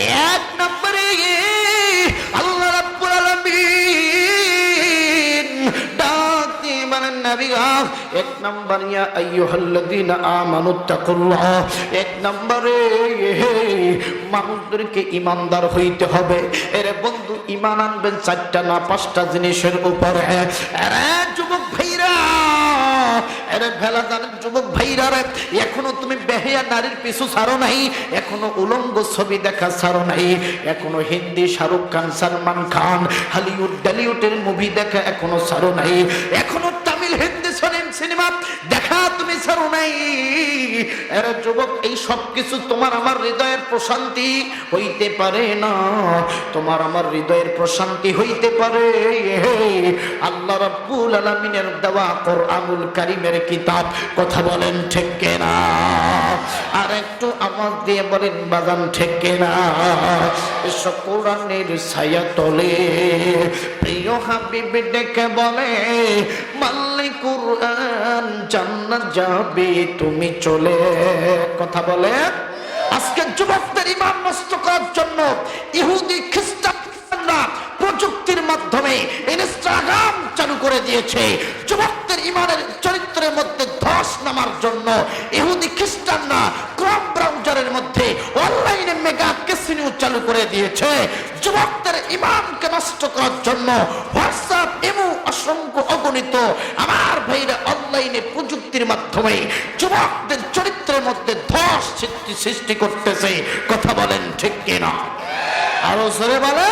এক নম্বরে আল্লাহ রাব্বুল আলামিন ডাক দিয়ে বলেন এক নম্বর ইয়া আইয়ুহাল্লাযীনা আমানু তাকুল্লাহ, এক নম্বরে মানুষদেরকে ইমানদার হইতে হবে। এর বন্ধু, ইমান আনবেন চারটা না পাঁচটা জিনিসের উপরে। ভাইরা ভাইরা এখনও তুমি বেহিয়া নারীর নাই, এখনও উলঙ্গ ছবি দেখা ছাড়ো নাই, এখনও হিন্দি শাহরুখ খান, সালমান খান, হলিউড ডালিউডের মুভি দেখা এখনও ছাড়ো নাই, এখনও তামিল, হিন্দি সিনেমা নাই। যুবক, এই সব কিছু তোমার আমার হৃদয়ের প্রশান্তি হইতে পারে না। তোমার আমার হৃদয়ের প্রশান্তি হইতে পারে। আল্লাহ রাব্বুল আলামিনের দেওয়া কিতাব, কথা বলেন ঠিক না আর একটু আওয়াজ দিয়ে বলেন বাগান ঠিক না এসব কোরআনের ছায়া তলে। প্রিয় হাবিব, ডেকে বলে মাল্লি কোরআন জান্নাত যাবে তুমি চলে কথা বলে। আজকে যুবকদের ইমান নষ্ট করার জন্য ইহুদি খ্রিস্টানরা প্রযুক্তির মাধ্যমে ইনস্টাগ্রাম চালু করে দিয়েছে। যুবকদের ইমানের চরিত্রের মধ্যে ধস নামার জন্য ইহুদি খ্রিস্টানরা ক্রম ব্রাউজারের মধ্যে অনলাইনে মেগা ক্যাসিনো চালু করে দিয়েছে। যুবকদের ইমানকে নষ্ট করার জন্য হোয়াটসঅ্যাপ এমু অসংখ্য অগণিত আমার ভাইরা অনলাইনে প্রযুক্তির মাধ্যমে যুবকদের চরিত্রের মধ্যে ধস সৃষ্টি করতেছে। কথা বলেন ঠিক কিনা? আরও জোরে বলে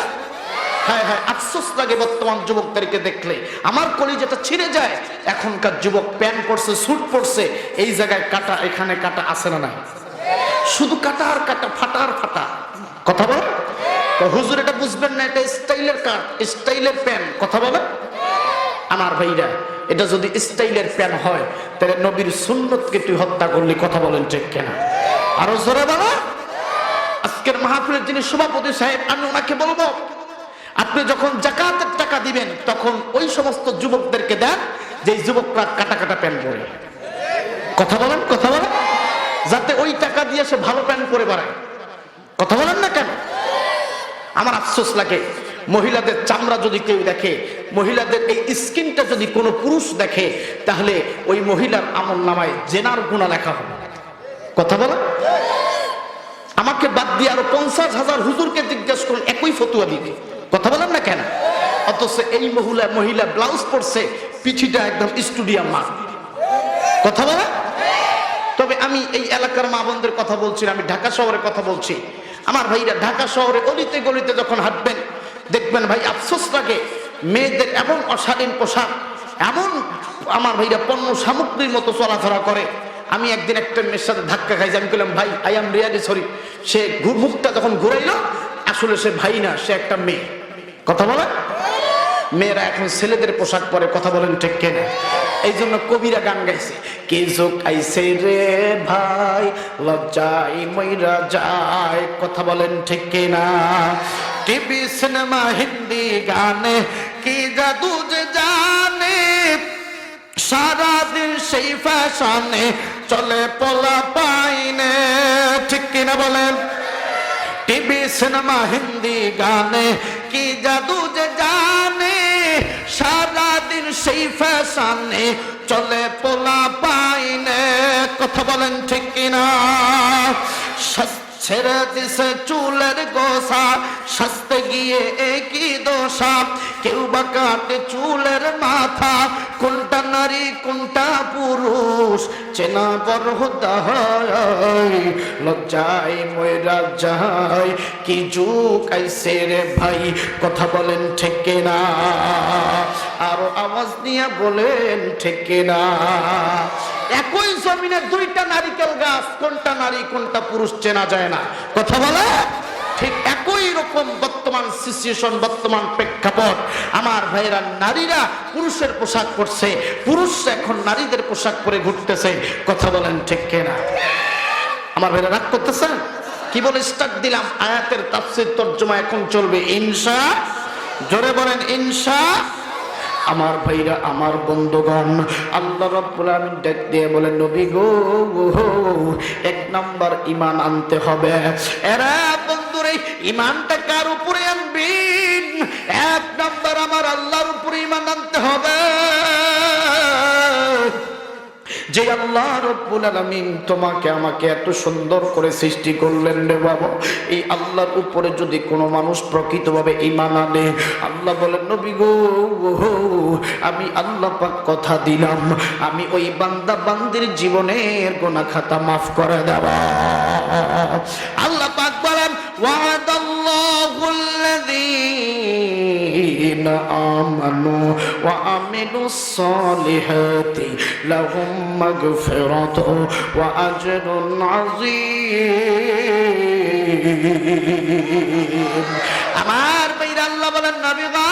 হ্যাঁ হ্যাঁ আফসোস লাগে বর্তমান যুবকদেরকে দেখলে। আমার কলি যেটা ছিঁড়ে যায়। এখনকার যুবক প্যান্ট পরছে, স্যুট পরছে, এই জায়গায় কাটা, এখানে কাটা আসে না নাই? শুধু কাটা আর কাটা, ফাটা আর ফাটা। কথা বল হুজুর এটা বুঝবেন না, এটা স্টাইলের কাট, স্টাইলের প্যান কথা বলে আমার ভাইরা, এটা যদি স্টাইলের প্যান হয়, তাহলে নবীর সুন্নতকে তুই হত্যা করলি, কথা বলেন ঠিক কেনা? আরও জোরে বলো। আজকের মাহফিলের যিনি সভাপতি সাহেব, আমি ওনাকে বলব আপনি যখন জাকাতের টাকা দিবেন, তখন ওই সমস্ত যুবকদেরকে দেন যে যুবকরা কাটা কাটা প্যান্ট পরে। কথা বলেন কথা বলেন। যাতে ওই টাকা দিয়ে সে ভালো প্যান্ট পরে বেড়ায়। কথা বলেন না কেন? আমার আফসোস লাগে, মহিলাদের চামড়া যদি কেউ দেখে, মহিলাদের এই স্কিনটা যদি কোনো পুরুষ দেখে, তাহলে ওই মহিলার আমল নামায় জেনার গুণা লেখা হবে। কথা বলা আমাকে বাদ দিয়ে আরও পঞ্চাশ হাজার হুজুরকে জিজ্ঞেস করুন, একই ফতুয়া দিবে কথা বলেন না কেন? অথচ এই মহিলা মহিলা ব্লাউজ পরছে, পিঠিটা একদম স্টুডিয়াম মা। কথা বলে? তবে আমি এই এলাকার মা বোনদের কথা বলছি আমি ঢাকা শহরের কথা বলছি। আমার ভাইরা ঢাকা শহরে অলিতে গলিতে যখন হাঁটবেন, দেখবেন ভাই আফসোস লাগে, মেয়েদের এমন অশালীন পোশাক, এমন আমার ভাইরা পণ্য সামগ্রীর মতো চলাফেরা করে। আমি একদিন একটা মেয়ের সাথে ধাক্কা খাইছি, আমি বললাম ভাই আই এম রিয়ালি সরি সে ঘু- মুখটা যখন ঘুরাইলো, আসলে সে ভাই না, সে একটা মেয়ে। কথা বলে? মেয়েরা এখন ছেলেদের পোশাক পরে কথা বলেন ঠিক কেনা? এই জন্য কবিরা গান গাইছে, কে আইছে রে ভাই লজ্জাই মইরা যায় কথা বলেন ঠিক কেনা? টিভি, সিনেমা, হিন্দি গানে কি জাদু যে জানে? সারাদিন সেই ফ্যাশনে চলে পোলা পাইনে, ঠিক কিনা বলেন? টিভি, সিনেমা, হিন্দি গানে কি জাদু যে জানে? সারাদিন সেই ফ্যাশনে চলে পোলা পাইনে। কথা বলেন ঠিক কিনা? ছেড়ে দিছে চুলের গোসা, সাজতে গিয়ে একই দোষা কেউ বা কাটে চুলের মাথা, কোনটা নারী, কোনটা পুরুষ। চেনা বড় দাহাই, লজ্জায় ময়রা যায় কি যুগ আইসে রে ভাই, কথা বলেন ঠিক না আরও আওয়াজ নিয়ে বলেন ঠিক না একই জমিনে দুইটা নারিকেল গাছ, কোনটা নারী, কোনটা পুরুষ, চেনা যায় না। কথা বলে? ঠিক একই রকম বর্তমান সিচুয়েশন বর্তমান প্রেক্ষাপট। আমার ভাইয়েরা, নারীরা পুরুষের পোশাক পরছে। পুরুষ এখন নারীদের পোশাক পরে ঘুরতেছে। কথা বলেন ঠিক কেনা? আমার ভাইরা রাগ করতেছেন? কি বলে স্টার্ট দিলাম? আয়াতের তাফসির তর্জমা এখন চলবে। ইনসা জোরে বলেন ইনসা আমার ভাইরা, আমার বন্ধুগণ, আল্লাহ রব্বুল আলামিন ডাক দিয়ে বলেন, নবী গো এক নাম্বার ঈমান আনতে হবে। এরা বন্ধু বন্ধুরে ইমানটা কার উপরে আনবেন? এক নাম্বার আমার যে আল্লাহ রব্বুল আলমিন তোমাকে আমাকে এত সুন্দর করে সৃষ্টি করলেন রে বাবা। এই আল্লাহর উপরে যদি কোনো মানুষ প্রকৃতভাবে ইমান আনে, আল্লাহ বলেন, নবী গো আমি আল্লাহ পাক কথা দিলাম। আমি ওই বান্দা বান্দির জীবনের গোনা খাতা মাফ করে দেওয়া আল্লাহ পাক বলেন, ওয়াদাল্লাহুল্লাযীনা আমানু وعملوا الصالحات لهم مغفرة وأجر عظيم আমার বাইরে আল্লাহ বলেন নবী গো,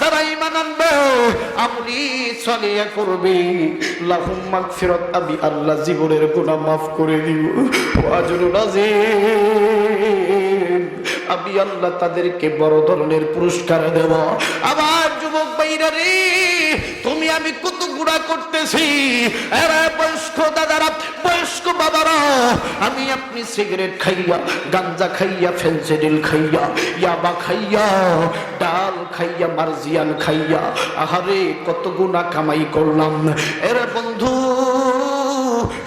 যারা ঈমান আনবে আমলি সলিয়া করবে লাহুম মাগফিরাত আমি আল্লাহ জীবনের গুনাহ মাফ করে দিব ওয়া আজরুন আযীম আমি আল্লাহ তাদেরকে বড় ধরনের পুরস্কার দেব আবার যুবক তুমি আমি কত গুণা করতেছি। বয়স্ক দাদারা, বয়স্ক বাবারা, আমি আপনি সিগারেট খাইয়া, গাঞ্জা খাইয়া ফেন্সিডিল খাইয়া, ইয়াবা খাইয়া, ডাল খাইয়া, মার্জিয়ান খাইয়া, আহারে কত গুণা কামাই করলাম। এরা বন্ধু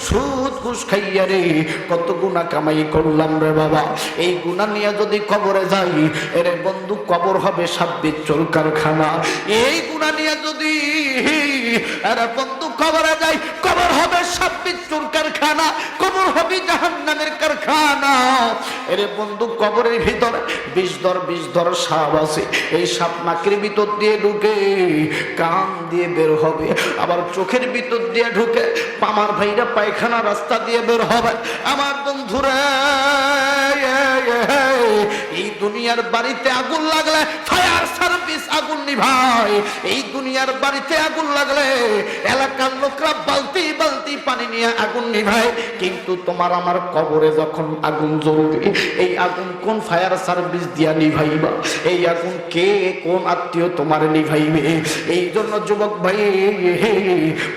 সুদ ঘুষ খাইয়া রে, কত গুণা কামাই করলাম রে বাবা। এই গুণা নিয়ে যদি কবরে যাই, এরে বন্ধু, কবর হবে সাব্বির চোর কারখানা। এই গুণা নিয়ে যদি বন্ধু, কবরে যাই, কবর হবে সাব্বির চোর কারখানা, কবর হবে জাহান্নামের কারখানা। এরে বন্ধু, কবরের ভিতরে বিষ দর বিষ দর সাপ আছে। এই সাপ নাকের ভিতর দিয়ে ঢুকে কান দিয়ে বের হবে। আবার চোখের ভিতর দিয়ে ঢুকে আমার ভাইরা পায়খানা রাস্তা দিয়ে বের হবে। আমার বন্ধুরা এই দুনিয়ার বাড়িতে আগুন লাগলে ফায়ার সার্ভিস আগুন নিভায়। এই দুনিয়ার বাড়িতে আগুন লাগলে এলাকার লোকরা বালতি বালতি পানি নিয়ে আগুন নিভায়। কিন্তু তোমার আমার কবরে যখন আগুন জ্বলবে, এই আগুন কোন ফায়ার সার্ভিস দিয়া নিভাইবা? এই আগুন কে, কোন আত্মীয় তোমার নিভাইবে? এই জন্য যুবক ভাই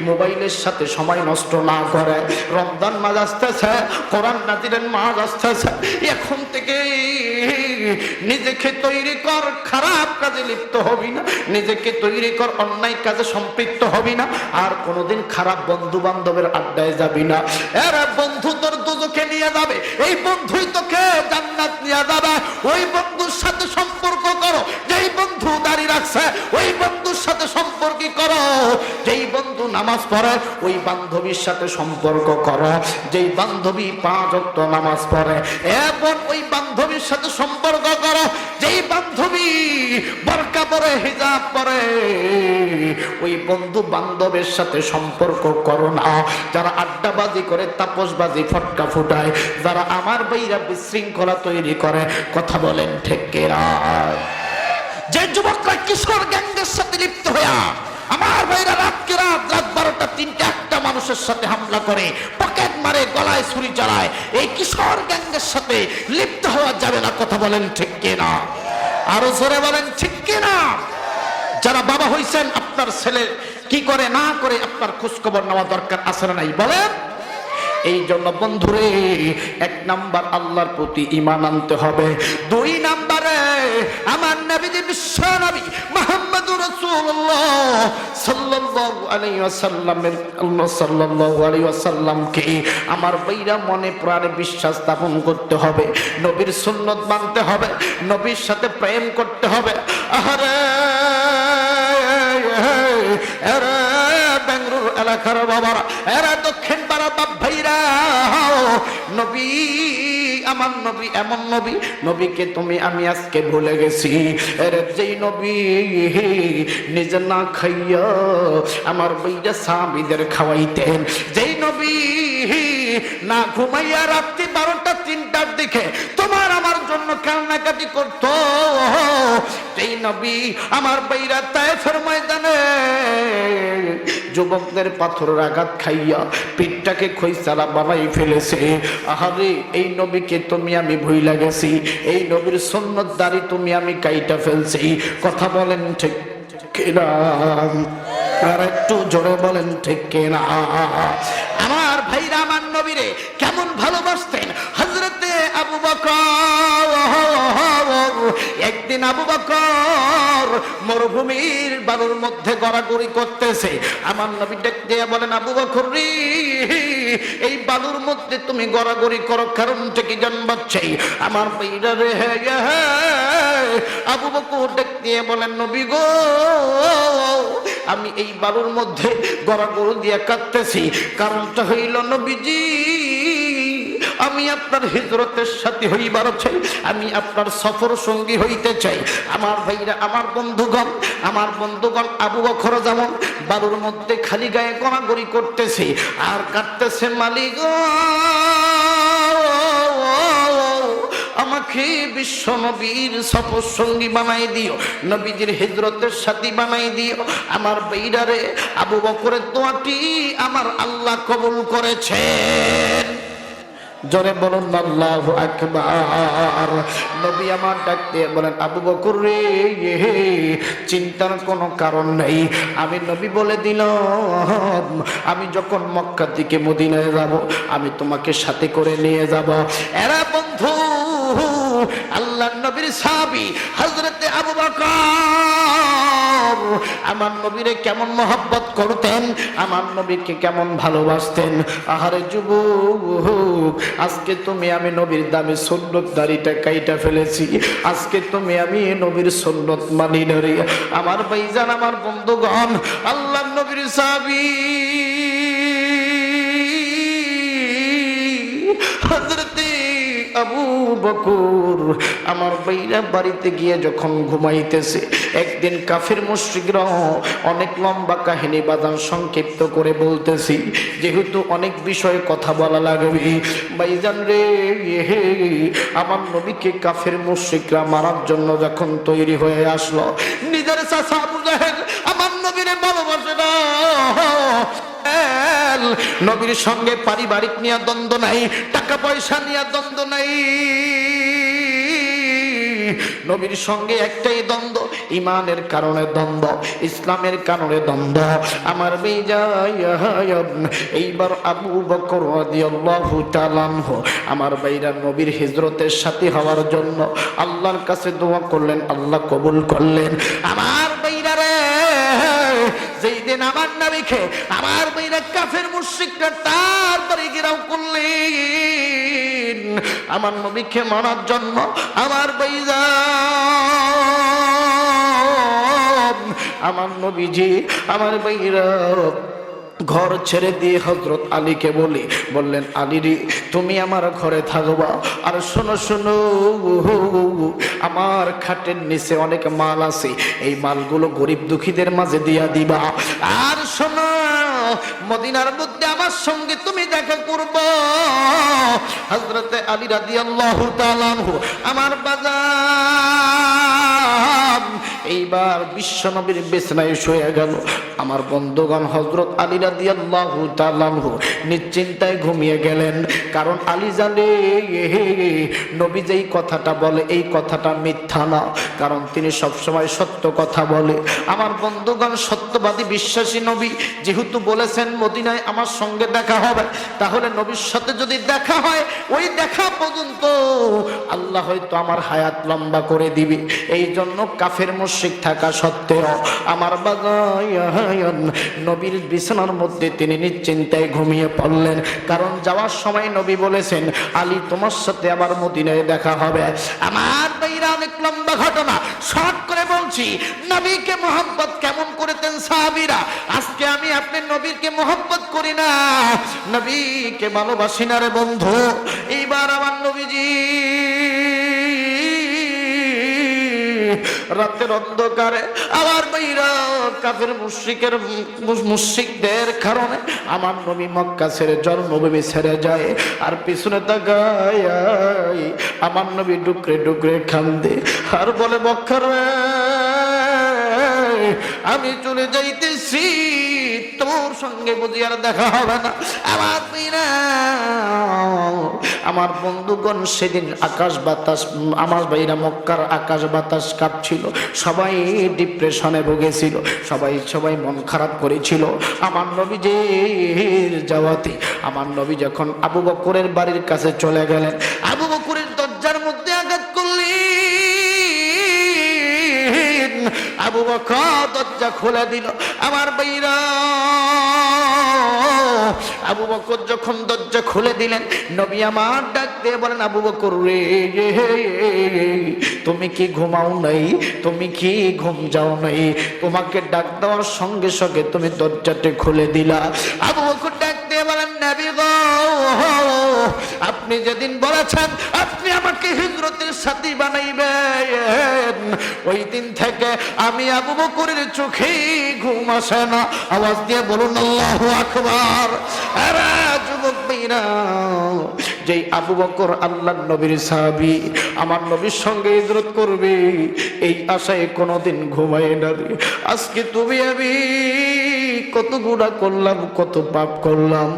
মোবাইলের সাথে সময় নষ্ট না করে। রমজান মাস আসতেছে, কোরআন নাজিরের মাস আসতেছে। এখন থেকে নিজেকে তৈরি কর, খারাপ কাজে লিপ্ত হবি না। নিজেকে তৈরি কর, অন্যায় কাজে সম্পৃক্ত হবি না। আর কোনোদিন খারাপ বন্ধু বান্ধবের আড্ডায় যাবি না। এরা বন্ধু, তোর দুজকে নিয়ে যাবে। এই বন্ধুই তোকে জান্নাত নিয়ে যাবে। ওই বন্ধুর সাথে সম্পর্ক করো। যেই বন্ধু দাঁড়িয়ে রাখছে, ওই বন্ধুর সাথে সম্পর্ক করো। যেই বন্ধু নামাজ পড়ে, ওই বান্ধবীর সাথে সম্পর্ক করো। যেই বান্ধবী পাঁচ অক্ট নামাজ পড়ে এবং ওই বান্ধবীর সাথে সম্পর্ক করো। যেই বান্ধবী বরকা পরে, হিজাব পরে, ওই বন্ধু বান্ধবের সাথে সম্পর্ক করো না। যারা আড্ডাবাজি করে, তাপসবাজি ফটকা ফুটায়, যারা আমার বইরা বিশৃঙ্খলা তৈরি করে, কথা বলেন ঠিক কেরা যে যুবকরা কিশোর গ্যাংদের সাথে লিপ্ত হইয়া আমার ভাইরা রাতকে রাত রাত বারোটা তিনটা একটা মানুষের সাথে হামলা করে, পকেট মারে, গলায় ছুরি চালায়। এই কিশোর গ্যাংদের সাথে লিপ্ত হওয়া যাবে না, কথা বলেন ঠিক কিনা? আরও জোরে বলেন ঠিক কিনা? যারা বাবা হইছেন, আপনার ছেলে কি করে না করে আপনার খোঁজখবর নেওয়া দরকার আছে না নাই? বলেন। এই জন্য বন্ধুরে, এক নাম্বার আল্লাহর প্রতি ইমান আনতে হবে। দুই নাম্বারে, আমার নবীজি বিশ্ব নবী মোহাম্মদুর রাসূলুল্লাহ সাল্লাল্লাহু আলাইহি ওয়াসাল্লামের আল্লাহ সাল্লাল্লাহু আলাইহি ওয়াসাল্লামকে আমার বৈরা মনে প্রাণে বিশ্বাস স্থাপন করতে হবে, নবীর সুন্নত মানতে হবে, নবীর সাথে প্রেম করতে হবে। আহারে এরা বেঙ্গলুরু এলাকার বাবারা, এরা দক্ষিণ পাড়া বাপ ভাইরা নবী, আমার নবী, এমন নবী, নবীকে তুমি আমি আজকে ভুলে গেছি। এর যেই নবী, নিজে না খাইয়া আমার বইটা সাবিদের খাওয়াইতেন। যেই নবী না ঘুমাইয়া রাত্রি বারোটা তিনটার দিকে তোমার আমার জন্য কান্নাকাটি করতো। এই নবী আমার বৈরা তায়েফের ময়দানে যুবকদের পাথরের আঘাত খাইয়া পিঠটাকে খৈসালা বানাই ফেলেছে। আহারে, এই নবীকে তুমি আমি ভুইলা গেছি, এই নবীর সন্ন্যত দাড়ি তুমি আমি কাইটা ফেলছি। কথা বলেন ঠিক কিনা? আর একটু জোরে বলেন ঠিক কিনা? আমার ভাইরা আমার নবীরে কেমন ভালোবাসতেন? হজরতে আবু বকর, একদিন আবু বকর মরুভূমির বালুর মধ্যে গড়াগড়ি করতেছে। আমার নবী ডেক দিয়ে বলেন, আবু বকর রে, এই বালুর মধ্যে তুমি গড়াগড়ি করো, কারণটা কি জানবাচ্ছে? আমার বইরা রে হ্যাঁ আবু বকর ডেক দিয়ে বলেন, নবী গো, আমি এই বালুর মধ্যে গড়াগড়ি দিয়ে কাঁদতেছি। কারণটা হইল নবীজি আমি আপনার হিজরতের সাথে হইবার চাই, আমি আপনার সফর সঙ্গী হইতে চাই। আমার ভাইরা, আমার বন্ধুগণ আমার বন্ধুগণ আবু বখর যেমন বালুর মধ্যে খালি গায়ে গড়াগড়ি করতেছে, আর কাটতেছে মালিক আমাকে বিশ্ব নবীর সফর সঙ্গী বানাই দিও, নবীজির হিজরতের সাথী বানাই দিও। আমার বেইরারে আবু বকরের দোয়াটি আমার আল্লাহ কবুল করেছেন। জোরে বলুন, আল্লাহু আকবার। নবী আমার ডাক দিয়ে বলেন, আবু বকর রে, চিন্তার কোনো কারণ নেই। আমি নবী বলে দিলাম, আমি যখন মক্কা থেকে মদিনায় যাব, আমি তোমাকে সাথে করে নিয়ে যাব। এরা বন্ধু আল্লাহ নবীর সাহাবী হযরতে আবু বকর আমার নবীরে কেমন মহব্বত করতেন, আমার নবীকে কেমন ভালোবাসতেন। আহারে যুবক, আজকে তুমি আমি নবীর দামে সুন্নত দাড়িটা কাইটা ফেলেছি। আজকে তুমি আমি নবীর সুন্নত মানি ধরে আমার ভাইজান, আমার বন্ধুগণ, আল্লাহ নবীর সাবি। হজরতে আবু বকুর, আমার বাইরা বাড়িতে গিয়ে যখন ঘুমাইতেছে, একদিন কাফির মুশ্রিকরা অনেক লম্বা কাহিনী বাদান সংক্ষিপ্ত করে বলতেছি, যেহেতু অনেক বিষয়ে কথা বলা লাগবে। বাইজান রে হে, আমার নবীকে কাফের মুশ্রিকরা মারার জন্য যখন তৈরি হয়ে আসলো নিজের চাষা আমার নবীরে ভালোবাসে না। নবীর সঙ্গে পারিবারিক নিয়ে দ্বন্দ্ব নাই, টাকা পয়সা নিয়ে দ্বন্দ্ব নাই। নবীর সঙ্গে একটাই দ্বন্দ্ব, ইমানের কারণে দ্বন্দ্ব, ইসলামের কারণে দ্বন্দ্ব। আমার এইবার আবু বকর আমার বাইরা নবীর হিজরতের সাথী হওয়ার জন্য আল্লাহর কাছে দোয়া করলেন, আল্লাহ কবুল করলেন। আমার যেই দিন আমার নবীকে, আমার বাইরা কাফের তার তারপরে গিরাও করলেন। আমার নবীকে মানার জন্য আমার বাইরা আমার নবীজি, আমার বাইরা ঘর ছেড়ে দিয়ে হজরত আলীকে বলি, বললেন আলীরি তুমি আমার ঘরে থাকবা। আর শোনো শোনো, আমার খাটের নিচে অনেক মাল আছে। এই মালগুলো গরিব দুঃখীদের মাঝে দিয়া দিবা। আর শোনো মদিনার মধ্যে আমার সঙ্গে তুমি দেখা করব। হজরতে আলী রাদি আল্লাহ আমার বাজার এইবার বিশ্ব নবীর বেসনায় শুয়ে গেল। আমার বন্ধুগণ হজরত আলী রাদি আল্লাহ নিশ্চিন্তায় ঘুমিয়ে গেলেন। কারণ আলী জানে, নবী যেই কথাটা বলে, এই কথাটা মিথ্যা না। কারণ তিনি সবসময় সত্য কথা বলে। আমার বন্ধুগণ সত্যবাদী বিশ্বাসী নবী, যেহেতু বলেছেন, মদিনায় আমার সঙ্গে দেখা হবে। তাহলে নবীর সাথে যদি দেখা হয়, ওই দেখা পর্যন্ত আল্লাহ হয়তো আমার হায়াত লম্বা করে দিবে। এই জন্য কাফের মুশরিক থাকা সত্ত্বেও আমার নবীর বিছানার মধ্যে তিনি নিশ্চিন্তায় ঘুমিয়ে পড়লেন। কারণ যাওয়ার সময় নবী বলেছেন, আলী তোমার সাথে আবার মদিনায় দেখা হবে। আমার বাইরা অনেক লম্বা ঘটনা। শর্ট করে বলছি, নবীকে মোহাম্মত কেমন করেতেন সাহাবিরা? আজকে আমি আপনি নবীকে মোহাম্মত করি না। নবীকে ভালোবাসি না রে বন্ধু। এইবার আমার নবীজি রাতের অন্ধকারে, আবার মেয়েরা কাফের মুশ্রিকের মুশ্রিকদের কারণে আমার নবী মক্কা ছেড়ে জন্মভূমি ছেড়ে যায়, আর পিছনে তাকায়, আমার নবী ডুকরে ডুকরে খান্দে আর বলে মক্কার আমি চলে যাইতেছি। তোর সঙ্গে বুঝি আর দেখা হবে না। আমার আমার বন্ধুগণ সেদিন আকাশ বাতাস, আমার ভাইরা মক্কার আকাশ বাতাস কাঁপছিল। সবাই ডিপ্রেশনে ভুগেছিল। সবাই সবাই মন খারাপ করেছিল। আমার নবীজির যাওয়াতে আমার নবী যখন আবু বকরের বাড়ির কাছে চলে গেলেন, আবু বকরের আবু বকর দরজা খুলে দিল। আমার বাইরা আবু বকর যখন দরজা খুলে দিলেন, নবী আমার ডাক দিয়ে বলেন, আবু বকর রে তুমি কি ঘুমাও নাই? তুমি কি ঘুম যাও নাই? তোমাকে ডাক দেওয়ার সঙ্গে সঙ্গে তুমি দরজাটি খুলে দিলা। আবু বকর ডাক দিয়ে বলেন, নবী গো, আপনি যেদিন বলেছেন, আপনি আমাকে হিজরতের সাথী বানাইবেন। ওই দিন থেকে আমি আবু বকরের চোখে ঘুম আসে না। আওয়াজ দিয়ে বলুন, আল্লাহ আকবার। আরে যুবক মেয়েরা, যেই আবু বকর আল্লাহ নবীর সাহাবি আমার নবীর সঙ্গে হিজরত করবে, এই আশায় কোনোদিন ঘুমায় না। আজকে তুমি আমি কত গুণা করলাম, কত পাপ করলাম।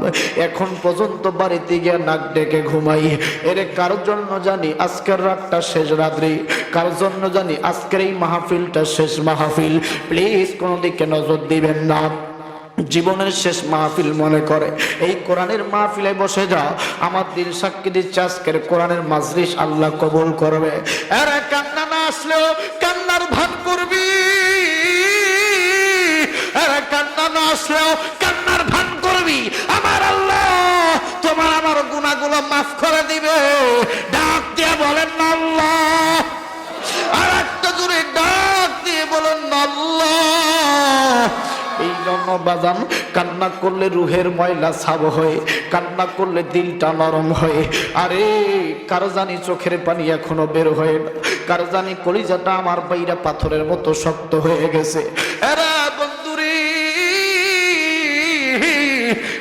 এখন পর্যন্ত বাড়িতে গিয়ে নাক ডেকে ঘুমাই। এর কারোর জন্য জানি আজকের রাতটা শেষ রাত্রি, কারোর জন্য জানি আজকের এই মাহফিলটা শেষ মাহফিল। প্লিজ কোনো দিকে নজর দিবেন না। জীবনের শেষ মাহফিল মনে করে। এই কোরআনের মাহফিলে বসে যাও আমার দিল সাক্ষী দিচ্ছে আজকের কোরআনের মাজলিস আল্লাহ কবুল করবে। এরা কান্না না আসলেও কান্নার ভান করবি। এরা কান্না আসলেও কান্নার ভান করবি। আমার আল্লাহ, তোমার আমার গুণাগুলো মাফ করে দিবে। ডাক দিয়ে বলেন, আল্লাহ। আর একটা জোরে ডাক দিয়ে বলেন, আল্লাহ। এই জন্য কান্না করলে রুহের ময়লা সাব হয়, কান্না করলে দিলটা নরম হয়। আরে, কারও জানি চোখের পানি এখনও বের হয় না। কারও জানি কলিজাটা আমার বাইরা পাথরের মতো শক্ত হয়ে গেছে। এরা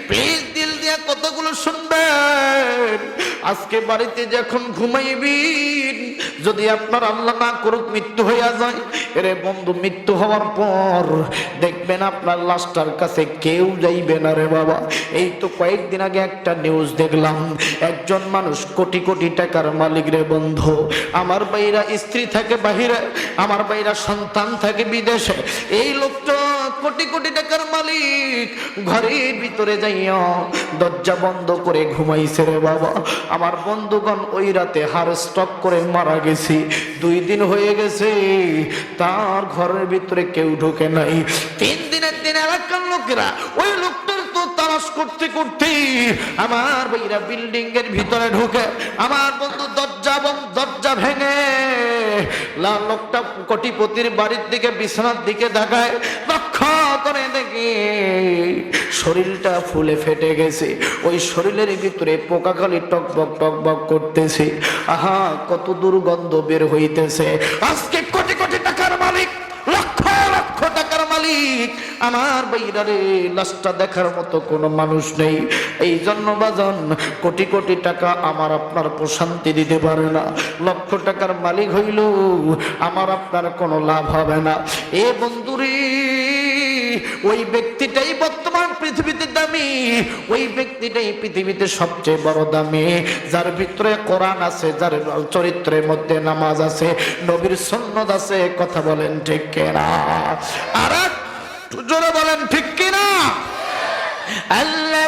প্লিজ দিল দিয়া কতগুলো শুনবেন? আজকে বাড়িতে যখন ঘুমাইবেন, যদি আপনার আল্লাহ না করুক, মৃত্যু হইয়া যায়। এরে বন্ধু, মৃত্যু হওয়ার পর দেখবেন আপনার লাশটার কাছে কেউ যাইবে না রে বাবা। এই তো কয়েকদিন আগে একটা নিউজ দেখলাম, একজন মানুষ কোটি কোটি টাকার মালিক রে বন্ধু। আমার বাইরা স্ত্রী থাকে বাহিরে, আমার বাইরা সন্তান থাকে বিদেশে। এই লোকটা কোটি কোটি টাকার মালিক ঘরের ভিতরে যাইয়া দরজা বন্ধ করে ঘুমাইছে রে বাবা। আমার বন্ধুগণ ওই রাতে হার স্টক করে মারা গেছি। দুই দিন হয়ে গেছে, তার ঘরের ভিতরে কেউ ঢোকে নাই। তিন দিনের দিন এলাকার লোকেরা ওই লোকটার তো তালাশ করতে করতে আমার বইরা বিল্ডিং এর ভিতরে ঢুকে, আমার বন্ধু দরজা দরজা ভেঙে লাল লোকটা কোটিপতির বাড়ির দিকে, বিছানার দিকে দেখায় লক্ষ্য করে দেখি শরীরটা ফুলে ফেটে গেছে। ওই শরীরের ভিতরে পোকা খালি টকবক টকবক করতেছে। আহা, কত দুর্গন্ধ বের হইতেছে। আজকে কোটি কোটি টাকার মালিক মালিক, আমার বাইরারে লাশটা দেখার মতো কোনো মানুষ নেই। এই জন্য বাজন, কোটি কোটি টাকা আমার আপনার প্রশান্তি দিতে পারে না। লক্ষ টাকার মালিক হইল আমার আপনার কোনো লাভ হবে না। এ বন্ধুরে ওই ব্যক্তিটাই বর্তমান পৃথিবীতে দামি। ওই ব্যক্তিটাই পৃথিবীতে সবচেয়ে বড় দামি। যার ভিতরে কোরআন আছে, যার চরিত্রের মধ্যে নামাজ আছে, নবীর সন্ন্যদ আছে, কথা বলেন ঠিক কেনা? আর জোরে বলেন ঠিক কিনা? আল্লাহ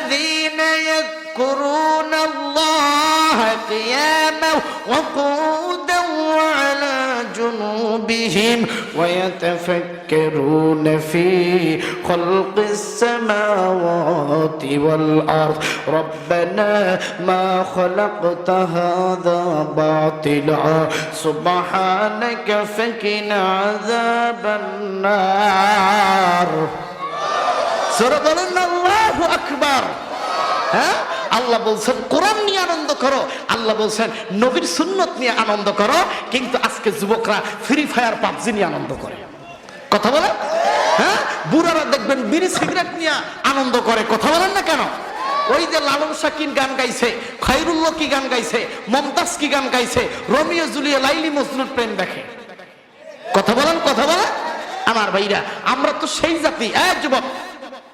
يذكرون الله قياما وقعودا وعلى جنوبهم ويتفكرون في خلق السماوات والأرض. ربنا ما خلقت هذا باطلا. سبحانك فكنا عذاب النار. سورة الله أكبر. ها؟ আল্লাহ বলছেন, কোরআন নিয়ে আনন্দ করো। আল্লাহ বলছেন, নবীর সুন্নত নিয়ে আনন্দ করো, কিন্তু আজকে যুবকরা ফ্রি ফায়ার পাবজি নিয়ে আনন্দ করে। কথা বলে হ্যাঁ? বুড়ারা দেখবেন বিড়ি, সিগারেট নিয়ে আনন্দ করে। কথা বলেন না কেন? ওই যে লালন শাকিন গান গাইছে, খৈরুল্লাহ কি গান গাইছে, মমতাজ কি গান গাইছে, রোমিও জুলিয়া লাইলি মজনুর প্রেম দেখে। কথা বলেন কথা বলেন। আমার ভাইরা, আমরা তো সেই জাতি। এক যুবক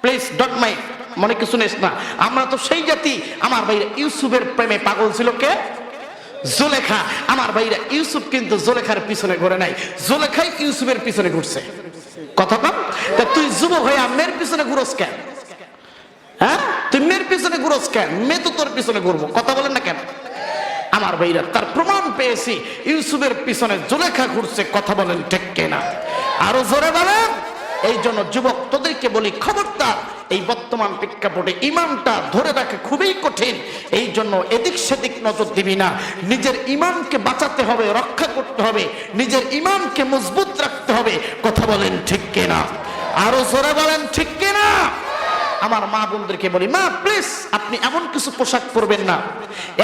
প্লিজ ডট মাই মনে কিছু নেস না? আমরা তো সেই জাতি। আমার ভাইরা ইউসুফের প্রেমে পাগল ছিল কে? জোলেখা। আমার ভাইরা ইউসুফ কিন্তু জোলেখার পিছনে ঘুরে নাই। জোলেখাই ইউসুফের পিছনে ঘুরছে। কথা কম? তা তুই যুবক হয়ে মেয়ের পিছনে ঘুরোস কেন? হ্যাঁ? তুই মেয়ের পিছনে ঘুরোস কেন? মেয়ে তো তোর পিছনে ঘুরবো। কথা বলেন না কেন? আমার ভাইরা, তার প্রমাণ পেয়েছি। ইউসুফের পিছনে জুলেখা ঘুরছে। কথা বলেন ঠিক কেনা? আরও জোরে বলেন। এই জন্য যুবক, তোদেরকে বলি, খবরদার। এই বর্তমান প্রেক্ষাপটে ইমানটা ধরে রাখা খুবই কঠিন। এই জন্য এদিক সেদিক নজর দিবি না। নিজের ইমানকে বাঁচাতে হবে, রক্ষা করতে হবে। নিজের ইমানকে মজবুত রাখতে হবে। কথা বলেন ঠিক কিনা? আরও জোরে বলেন ঠিক কিনা? আমার মা বোনদেরকে বলি, মা প্লিজ আপনি এমন কিছু পোশাক পরবেন না।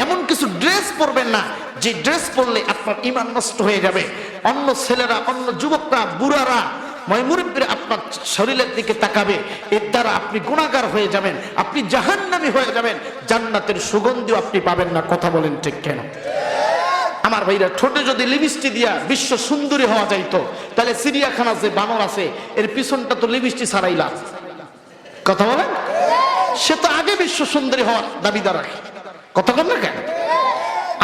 এমন কিছু ড্রেস পরবেন না, যে ড্রেস পরলে আপনার ইমান নষ্ট হয়ে যাবে। অন্য ছেলেরা, অন্য যুবকরা, বুড়ারা ময়মুরব্বীরা আপনার শরীরের দিকে তাকাবে, এর দ্বারা আপনি গুণাগার হয়ে যাবেন, আপনি জাহান্নামী হয়ে যাবেন, জান্নাতের সুগন্ধিও আপনি পাবেন না, কথা বলেন ঠিক কেন? আমার ভাইরা, ঠোঁটে যদি লিপস্টি দিয়া বিশ্ব সুন্দরী হওয়া যাইতো, তাহলে চিড়িয়াখানা যে বানর আছে, এর পিছনটা তো লিপস্টি ছাড়াই লাভ। কথা বলেন? সে তো আগে বিশ্ব সুন্দরী হওয়ার দাবিদার রাখে। কথা বল না কেন?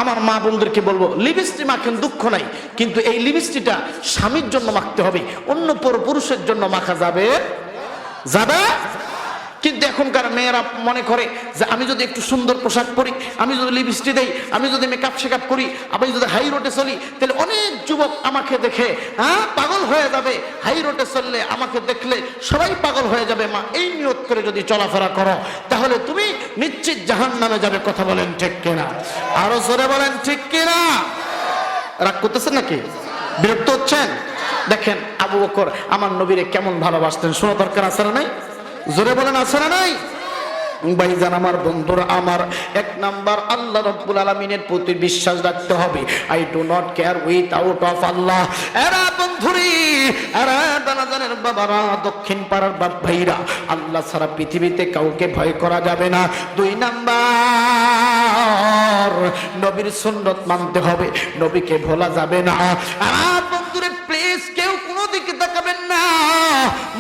আমার মা বোনদেরকে বলব লিপস্টি মাখেন দুঃখ নাই, কিন্তু এই লিপস্টিটা স্বামীর জন্য মাখতে হবে, অন্য পর পুরুষের জন্য মাখা যাবে? যাবে? কিন্তু এখনকার মেয়েরা মনে করে যে আমি যদি একটু সুন্দর পোশাক পরি, আমি যদি লিপস্টিক দেই, আমি যদি মেকআপ শেকআপ করি, আমি যদি হাই রোডে চলি, তাহলে অনেক যুবক আমাকে দেখে হ্যাঁ পাগল হয়ে যাবে। হাই রোডে চললে আমাকে দেখলে সবাই পাগল হয়ে যাবে, মা। এই নিয়ত করে যদি চলাফেরা করো, তাহলে তুমি নিশ্চিত জাহান নামে যাবে, কথা বলেন ঠিক কিনা? আরও জোরে বলেন ঠিক কিনা? রাগ করতেছেন নাকি? বিরক্ত হচ্ছেন? দেখেন আবু বকর, আমার নবীরে কেমন ভালোবাসতেন, শোনা দরকার আছে না নাই? জোরে বলেন, আছে না নাই? ভাইজান, আমার বন্ধুরা, আমার এক নাম্বার আল্লাহ রব্বুল আলমিনের প্রতি বিশ্বাস রাখতে হবে। I do not care with out of Allah. এরা বন্ধুরি, এরা দানাদানের বাবারা, দক্ষিণ পাড়ার বাপ ভাইরা। আল্লাহ সারা পৃথিবীতে কাউকে ভয় করা যাবে না। দুই নাম্বার, নবীর সুন্নত মানতে হবে। নবীকে ভোলা যাবে না। আমার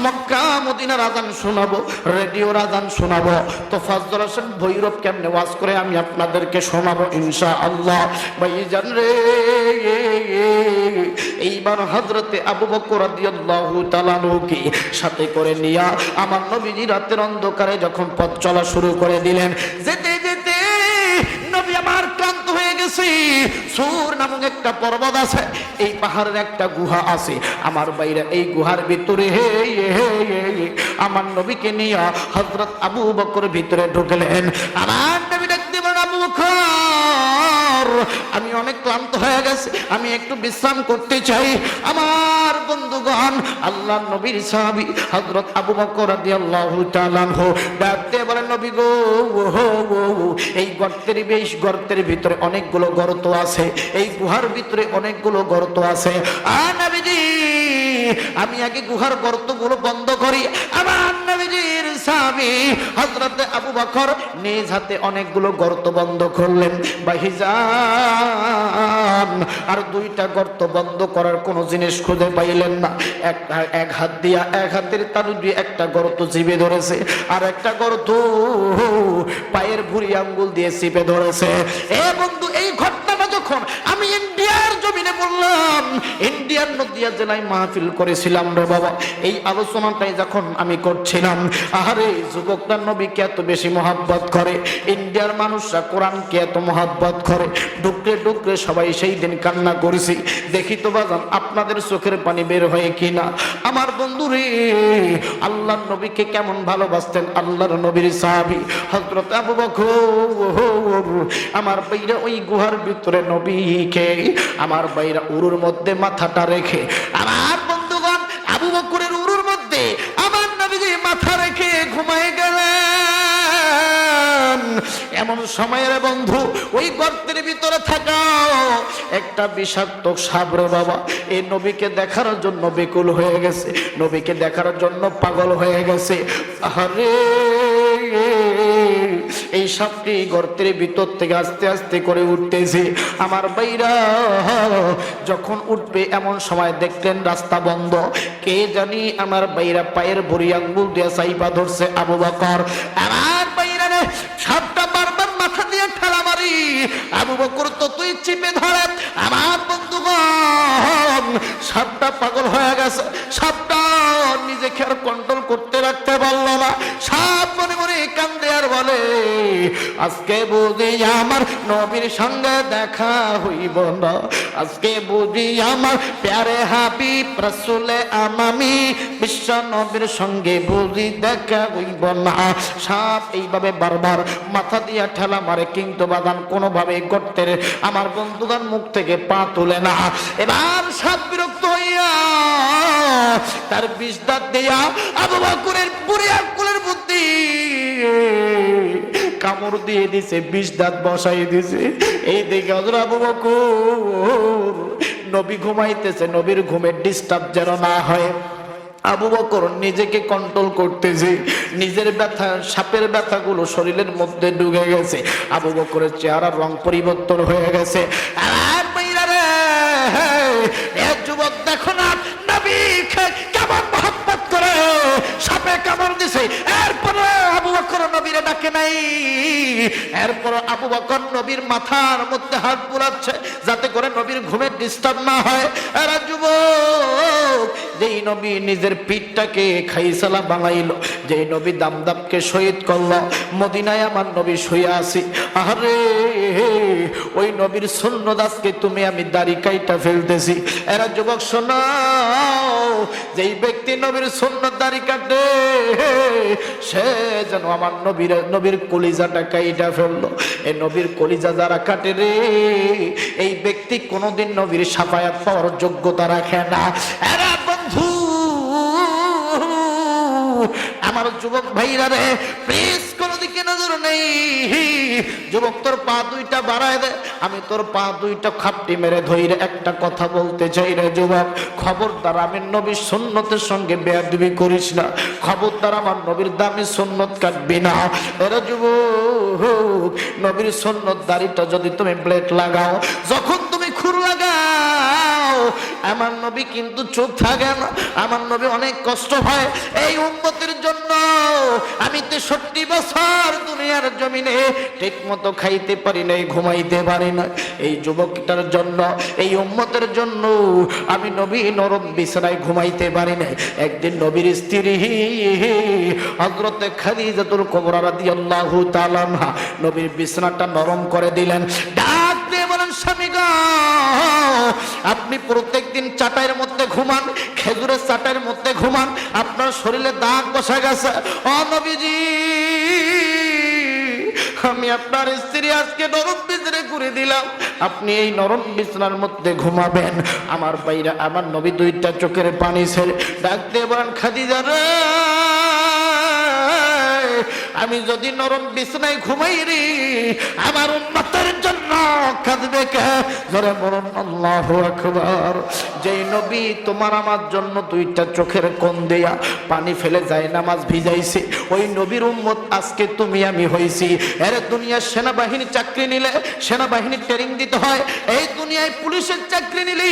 মক্কা, মদিনার আজান শোনাবো, রেডিওর আজান শোনাবো। তো ফজল হোসেন ভৈরব কেমনে ওয়াজ করে আমি আপনাদেরকে শোনাবো ইনশা আল্লাহ ভাইজান রে, এইবার হজরতে আবু বকর রাদিয়াল্লাহু তাআলাকে সাথে করে নিয়া আমার নবীজি রাতের অন্ধকারে যখন পথ চলা শুরু করে দিলেন, যেতে যেতে নবী আমার ক্লান্ত গেছে সুর নামক একটা পর্বত আছে, এই পাহাড়ের একটা গুহা আছে। আমার বাইরে এই গুহার ভিতরে হে আমার নবীকে নিয়ে হজরত আবু বকর ভিতরে ঢুকলেন। আমার নবী বলেন আবু বকর। আমি অনেক ক্লান্ত হয়ে গেছে, আমি একটু বিশ্রাম করতে চাই। আমার বন্ধুগণ আল্লাহ নবীর সাহাবী হযরত আবু বকর তাআলা আনহু ডাকতে বলেন নবী গো এই গর্তের বেশ, গর্তের ভিতরে অনেকগুলো গর্ত আছে, এই গুহার ভিতরে অনেকগুলো গর্ত আছে। আ নবীজি, আমি আগে গুহার গর্তগুলো বন্ধ করি। আমার নবীজির সাহাবী হযরত আবু বকর নিজ হাতে অনেকগুলো গর্ত বন্ধ করলেন। আর দুইটা গর্ত বন্ধ করার কোন জিনিস খুঁজে পাইলেন না। এক এক হাত দিয়া এক হাতের তালু দিয়ে একটা গর্ত চিপে ধরেছে। আর একটা গর্ত পায়ের ভুড়ি আঙ্গুল দিয়ে চিপে ধরেছে। এ বন্ধু এই ঘটনাটা যখন আমি ইন্ডিয়ার জমিনে বললাম, ইন্ডিয়ার নদিয়া জেলায় মাহফিল করেছিলাম রে বাবা। এই আলোচনাটাই যখন আমি করছিলাম আরে যুবকরা নবীকে এত বেশি মহাব্বত করে, ইন্ডিয়ার মানুষরা কোরআনকে এত মহাব্বত করে, ডুকরে ডুকরে সবাই সেই দিন কান্না করেছি। দেখি তো বাজান, আপনাদের চোখের পানি বের হয়ে কিনা? আমার বন্ধু রে, আল্লাহর নবীকে কেমন ভালোবাসতেন? আল্লাহর নবীর সাহাবী, হযরত আবু বকর, আমার বাইরা ওই গুহার ভিতরে নবীকে, আমার বাইরা উরুর মধ্যে মাথাটা রেখে, আমার বন্ধুগণ, আবু বকরের উরুর মধ্যে আমার নবীজি মাথা রেখে ঘুমায় গেলেন। এমন সময়ের বন্ধু, ওই গর্তের ভিতরে থাকা একটা বিষাক্ত সাবরে বাবা। এই নবীকে দেখার জন্য বেকুল হয়ে গেছে, নবীকে দেখার জন্য পাগল হয়ে গেছে। আরে এই সাপটি গর্তের ভিতর থেকে আস্তে আস্তে করে উঠতেছে। আমার বাইরা যখন উঠবে এমন সময় দেখলেন রাস্তা বন্ধ। কে জানি আমার বাইরা পায়ের ভরি আঙ্গুল দিয়ে সাইপা ধরছে আবু বকর। আমার বাইরা রে, সাপটা বারবার মাথা দিয়ে ঠেলা মারি। আবু বকর তো তুই চিপে ধরে। আমার বন্ধুগণ, সাপটা পাগল হয়ে গেছে। সাপটা নিজেকে আর কন্ট্রোল করতে রাখতে পারল না। সাপ মনে মনে কান্দে আর বলে, আজকে বুঝি আমার নবীর সঙ্গে দেখা হইব না। আজকে বুঝি আমার প্যারে হাবিব রসুলে আমামি বিশ্ব নবীর সঙ্গে বুঝি দেখা হইব না। সাপ এইভাবে বারবার মাথা দিয়া ঠেলা মারে, কিন্তু বাদান কোনোভাবে গর্তের আমার বন্ধুগান মুখ থেকে পা তুলে না। এবার সাপ বিরক্ত তার বিষ দাঁত দিয়া আবু বকরের বুড়ি আকুলের বুদ্ধি কামড় দিয়ে দিছে, বিষ দাঁত বসাই দিছে। এই দেখে হজর আবু বকর, নবী ঘুমাইতেছে, নবীর ঘুমের ডিস্টার্ব যেন না হয়। আবু বকর নিজেকে কন্ট্রোল করতেছে, নিজের ব্যথা, সাপের ব্যথাগুলো শরীরের মধ্যে ঢুকে গেছে। আবু বকরের চেহারার রং পরিবর্তন হয়ে গেছে। কামড় দিছে। নাই। এরপর আবু বকর নবীর মাথার মধ্যে হাত বুলাচ্ছে যাতে করে নবীর ঘুমের ডিস্টার্ব না হয়। এরা যুবক, যেই নবী নিজের পিঠটাকে খাইসালা বানাইল, যেই নবী দামদামকে শহীদ করল, মদিনায় আমার নবী শুয়ে আসি আরে ওই নবীর শূন্য দাসকে তুমি আমি দাড়ি কাইটা ফেলতেছি। এরা যুবক শোনাও যেই ব্যক্তি নবীর শূন্য দাড়ি কাটে, সে যেন আমার নবীর নবীর কলিজাটা কাইটা ফেলল। এই নবীর কলিজা যারা কাটে রে, এই ব্যক্তি কোনোদিন নবীর সাফায়াত পাওয়ার যোগ্যতা রাখে না। বন্ধু, আমার যুবক ভাইরা রে প্লিজ দিকে নজর নেই। যুবক, তোর পা দুইটা বাড়ায় দে। আমি তোর পা দুইটা খাপটি মেরে ধইরে একটা কথা বলতে চাই রে যুবক। খবরদার আমি নবীর সুন্নতের সঙ্গে বেয়াদবি করিস না। খবরদার আমার নবীর দামি সুন্নত কাটবি না। এরা যুবক, নবীর সুন্নত দাড়িটা যদি তুমি ব্লেড লাগাও, যখন তুমি খুর লাগাও আমার নবী কিন্তু চুপ থাকে না। আমার নবী অনেক কষ্ট হয় এই উম্মতের জন্য আমি তেষট্টি বছর দুনিয়ার জমিনে ঠিক মতো খাইতে পারি নাই, ঘুমাইতে পারি না এই যুবকটার জন্য, এই উম্মতের জন্য আমি নবী নরম বিছানায় ঘুমাইতে পারি নাই। একদিন নবীর স্ত্রী হজরতে খাদিজাতুল কুবরা রাদিয়াল্লাহু তাআলা নবীর বিছানাটা নরম করে দিলেন। বলেন স্বামী আপনি প্রত্যেকদিন চাটাইয়ের মধ্যে ঘুমান, খেজুরের চাটাইয়ের মধ্যে ঘুমান, আপনার শরীরে দাগ বসা গেছে। ও নবীজি, আমি আপনার স্ত্রী আজকে নরম বিছরে করে দিলাম। আপনি এই নরম বিছনার মধ্যে ঘুমাবেন। আমার বাইরে আমার নবী দুইটা চোখের পানি ছেড়ে ডাক দিয়ে বলেন, খাদিজা রে। আমি যদি নরম বিছনায় ঘুমাই রে, আমার উন্নতের জন্য কাঁদবে কে জোরে বলুন, আল্লাহু আকবার। যেই নবী তোমার আমার জন্য দুইটা চোখের কোন দেয়া পানি ফেলে যায়, নামাজ ভিজাইছে, ওই নবীর উম্মত আজকে তুমি আমি হইছি। এর দুনিয়ার সেনাবাহিনী চাকরি নিলে সেনাবাহিনী ট্রেনিং দিতে হয়, এই দুনিয়ায় পুলিশের চাকরি নিলে,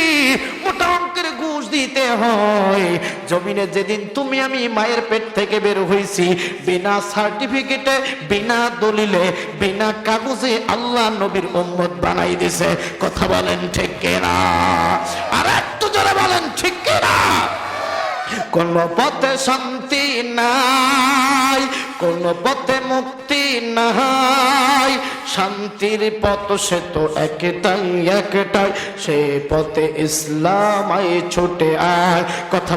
মোটা অঙ্কের ঘুষ দিতে হয়। জমিনে যেদিন তুমি আমি মায়ের পেট থেকে বের হইছি, বিনা সার্টিফিকেটে বিনা দলিলে, বিনা কাগজে আল্লাহ নবীর উম্মত বানাই দিছে। কথা বলেন ঠিক কিনা? আর একটু জোরে বলেন ঠিক কিনা? কোন পথে শান্তি নাই, কোন পথে মুক্তি নাই। শান্তির পথ সে তো একটাই একটাই। সে পথে ইসলামাই ছুটে আয়। কথা